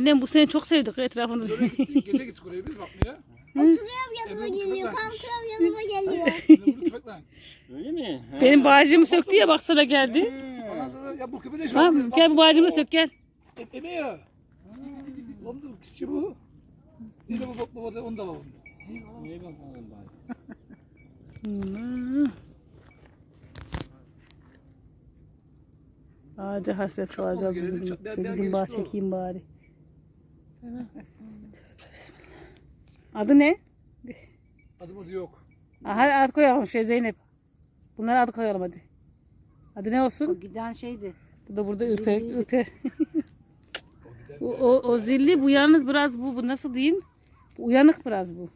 Annem bu sene çok sevdik etrafını. Böyle gittik, gece gittik oraya biz bakmaya. Oturuyorum yanıma geliyor. evet. Kalkıyorum yanıma geliyor. Bunu. Öyle mi? Ha. Benim bağcığımı söktü ya baksana geldi. Ondan sonra ya bu köpeğe şu Tamam gel bu bağcığımı sök gel. Eme ya. Oğlum da kişi bu. Bir de bu baba da onu da alalım. İyi bakalım bari. Hmm. Ağaca hasret bugün. çok- ben- ben o. çekeyim bari. Adı ne? Adımız yok. Aha ad koyalım şey Zeynep. Bunlara ad koyalım hadi. Adı ne olsun? Giden şeydi. Bu da burada ürper, ürper. O o, o, o zilli bu yalnız biraz bu, bu nasıl diyeyim? Bu uyanık biraz bu.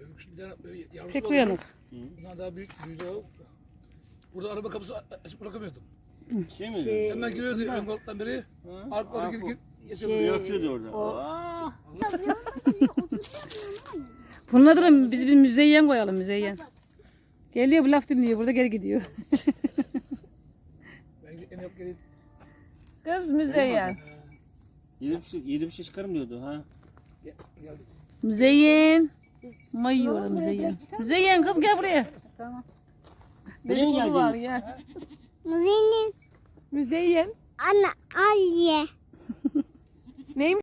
Öbür böyle yavrusu Pek oldu. uyanık. Bundan daha büyük büyüdü o. Burada araba kapısı a- açıp bırakamıyordum. Şey mi? Şey, Hemen giriyordu ön koltuktan beri. Ha? Arka oraya Arka- gir gir. Şey- Yatıyordu orada. O- Aa. Bunun adına biz bir müzeyyen koyalım müzeyyen. Geliyor bu laf dinliyor burada geri gidiyor. Kız Müzeyyen. Yedi bir şey, yedi bir şey çıkarım diyordu ha. Müzeyyen. Mayıyor müzeyyen. Müzeyyen kız gel buraya. Tamam. Dedikodu var ya. Müzeyyen. Müzeyyen. Anne. Aliye. Name